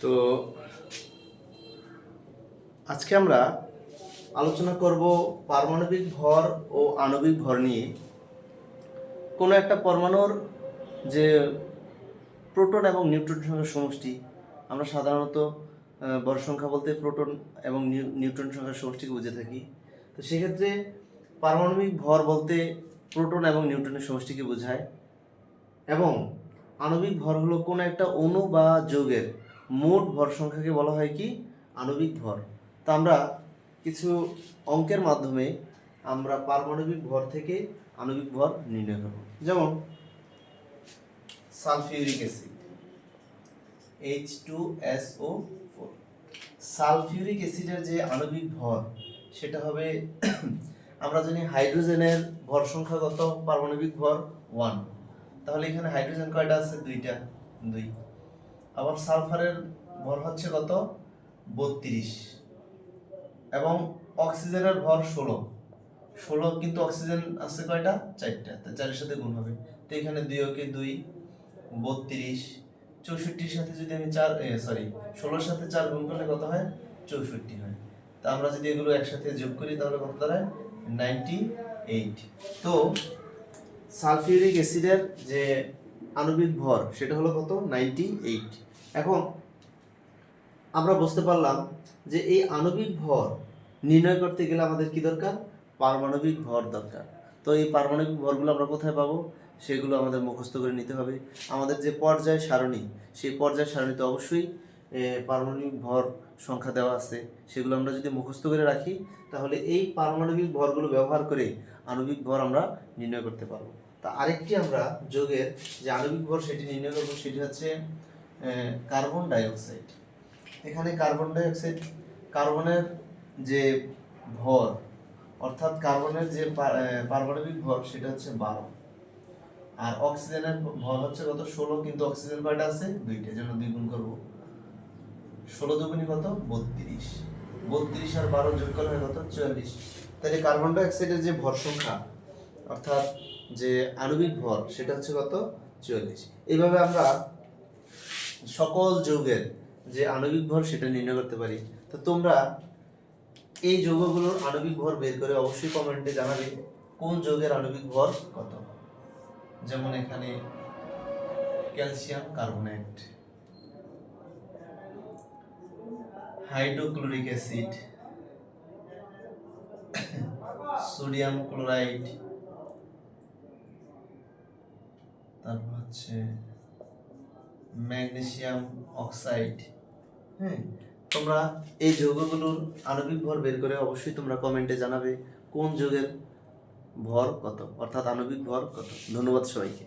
তো আজকে আমরা আলোচনা করব পারমাণবিক ভর ও আণবিক ভর নিয়ে। কোনো একটা পরমাণুর যে প্রোটন এবং নিউট্রন সংখ্যার সমষ্টি, আমরা সাধারণত বড় সংখ্যা বলতে প্রোটন এবং নিউ- নিউট্রন সংখ্যার সমষ্টিকে বুঝে থাকি। তো সেক্ষেত্রে পারমাণবিক ভর বলতে প্রোটন এবং নিউট্রনের সমষ্টিকে বোঝায়। এবং আণবিক ভর হলো কোনো একটা অণু বা যৌগের মোট ভর সংখ্যাকে বলা হয় কি? আণবিক ভর। তা আমরা কিছু অঙ্কের মাধ্যমে আমরা পারমাণবিক ভর থেকে আণবিক ভর নির্ণয় করব। যেমন, sulphuric acid H two S O four sulphuric অ্যাসিডের যে আণবিক ভর, সেটা হবে, আমরা জানি হাইড্রোজেনের ভর সংখ্যাগত পারমাণবিক ভর ওয়ান তাহলে এখানে হাইড্রোজেন কয়টা আছে? দুইটা, দুই। আবার সালফারের ভর হচ্ছে কত? বত্রিশ। এবং অক্সিজেনের ভর ষোলো। ষোলো কিন্তু অক্সিজেন আছে কয়টা? চারটা। তো চারের সাথে গুণ হবে। তো এখানে দুই ওকে দুই, বত্রিশ। চৌষট্টির সাথে যদি আমি চার সরি ষোলোর সাথে চার গুণ করলে কত হয়? চৌষট্টি হয়। তা আমরা যদি এগুলো একসাথে যোগ করি তাহলে কত দাঁড়ায়? Ninety eight. তো সালফিউরিক অ্যাসিডের যে আণবিক ভর, সেটা হলো কত? Ninety eight. এখন আমরা বুঝতে পারলাম যে এই আণবিক ভর নির্ণয় করতে গেলে আমাদের কি দরকার? পারমাণবিক ভর দরকার। তো এই পারমাণবিক ভরগুলো আমরা কোথায় পাবো? সেগুলো আমাদের মুখস্থ করে নিতে হবে। আমাদের যে পর্যায় সারণী, সেই পর্যায় সারণীতে অবশ্যই পারমাণবিক ভর সংখ্যা দেওয়া আছে। সেগুলো আমরা যদি মুখস্থ করে রাখি, তাহলে এই পারমাণবিক ভরগুলো ব্যবহার করে আণবিক ভর আমরা নির্ণয় করতে পারব। তা আরেকটি আমরা যোগের যে আণবিক ভর সেটি নির্ণয় করব, সেটি হচ্ছে কার্বন ডাইঅক্সাইড এখানে কার্বন ডাইঅক্সাইড কার্বনের যে ভর, অর্থাৎ কার্বনের যে পারমাণবিক ভর, সেটা হচ্ছে বারো। আর অক্সিজেনের ভর হচ্ছে কত? ষোলো, কিন্তু অক্সিজেন কয়টা আছে দুইটা জন্য দুই গুণ করব। ষোলো দুগুণি কত? বত্রিশ। বত্রিশ আর বারো যোগ করলে হয় কত? চুয়াল্লিশ। তাহলে কার্বন ডাইঅক্সাইডের যে ভর সংখ্যা অর্থাৎ যে আণবিক ভর, সেটা হচ্ছে কত? চুয়াল্লিশ। এইভাবে আমরা সকল যৌগের যে আণবিক ভর, সেটা নির্ণয় করতে পারি। তো তোমরা এই যৌগগুলোর আণবিক ভর বের করে অবশ্যই কমেন্টে জানাবে কোন যৌগের আণবিক ভর কত? যেমন এখানে calcium carbonate, hydrochloric acid, sodium chloride তারপর হচ্ছে ম্যাগনেসিয়াম অক্সাইড হ্যাঁ তোমরা এই যৌগগুলোর আণবিক ভর বের করে অবশ্যই তোমরা কমেন্টে জানাবে কোন যৌগের ভর কত, অর্থাৎ আণবিক ভর কত। ধন্যবাদ সবাইকে।